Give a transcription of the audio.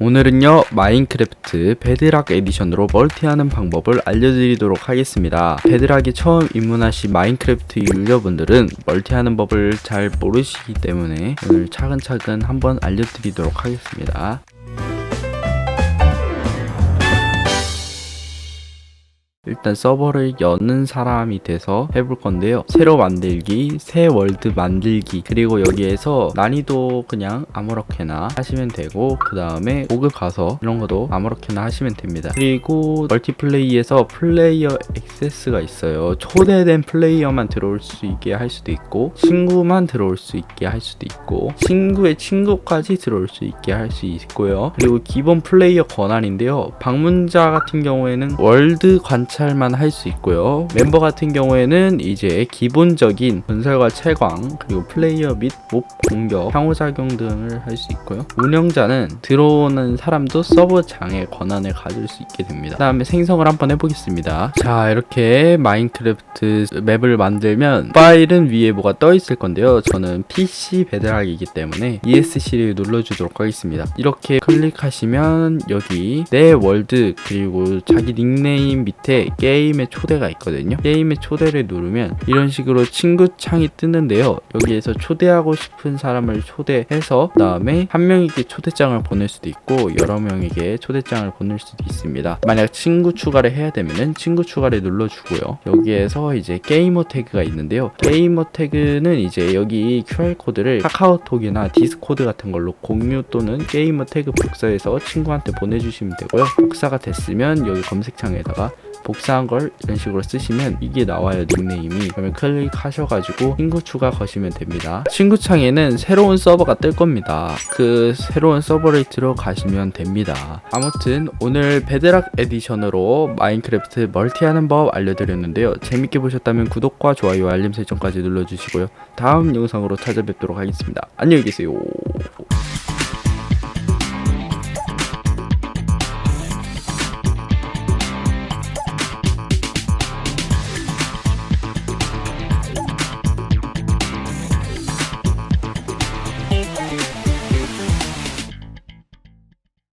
오늘은요 마인크래프트 베드락 에디션으로 멀티하는 방법을 알려드리도록 하겠습니다. 베드락이 처음 입문하신 마인크래프트 유저분들은 멀티하는 법을 잘 모르시기 때문에 오늘 차근차근 한번 알려드리도록 하겠습니다 일단 서버를 여는 사람이 돼서 해볼 건데요. 새로 만들기, 새 월드 만들기, 그리고 여기에서 난이도 그냥 아무렇게나 하시면 되고, 그 다음에 고급 가서 이런 것도 아무렇게나 하시면 됩니다. 그리고 멀티플레이에서 플레이어 액세스가 있어요. 초대된 플레이어만 들어올 수 있게 할 수도 있고, 친구만 들어올 수 있게 할 수도 있고, 친구의 친구까지 들어올 수 있게 할 수 있고요. 그리고 기본 플레이어 권한인데요. 방문자 같은 경우에는 월드 관찰 만 할 수 있고요. 멤버 같은 경우에는 이제 기본적인 건설과 채광, 그리고 플레이어 및 몹 공격, 상호작용 등을 할 수 있고요. 운영자는 들어오는 사람도 서버 장의 권한을 가질 수 있게 됩니다. 그 다음에 생성을 한번 해보겠습니다. 자, 이렇게 마인크래프트 맵을 만들면 파일은 위에 뭐가 떠 있을 건데요. 저는 PC 베드락이기 때문에 ESC를 눌러주도록 하겠습니다. 이렇게 클릭하시면 여기 내 월드 그리고 자기 닉네임 밑에 게임의 초대가 있거든요. 게임의 초대를 누르면 이런 식으로 친구 창이 뜨는데요. 여기에서 초대하고 싶은 사람을 초대해서 그 다음에 한 명에게 초대장을 보낼 수도 있고 여러 명에게 초대장을 보낼 수도 있습니다. 만약 친구 추가를 해야 되면은 친구 추가를 눌러주고요. 여기에서 이제 게이머 태그가 있는데요. 게이머 태그는 이제 여기 QR 코드를 카카오톡이나 디스코드 같은 걸로 공유 또는 게이머 태그 복사해서 친구한테 보내주시면 되고요. 복사가 됐으면 여기 검색창에다가 복사한 걸 이런 식으로 쓰시면 이게 나와요 닉네임이. 그러면 클릭하셔가지고 친구 추가 거시면 됩니다. 친구 창에는 새로운 서버가 뜰 겁니다. 그 새로운 서버를 들어가시면 됩니다. 아무튼 오늘 베드락 에디션으로 마인크래프트 멀티하는 법 알려드렸는데요. 재밌게 보셨다면 구독과 좋아요 알림 설정까지 눌러주시고요. 다음 영상으로 찾아뵙도록 하겠습니다. 안녕히 계세요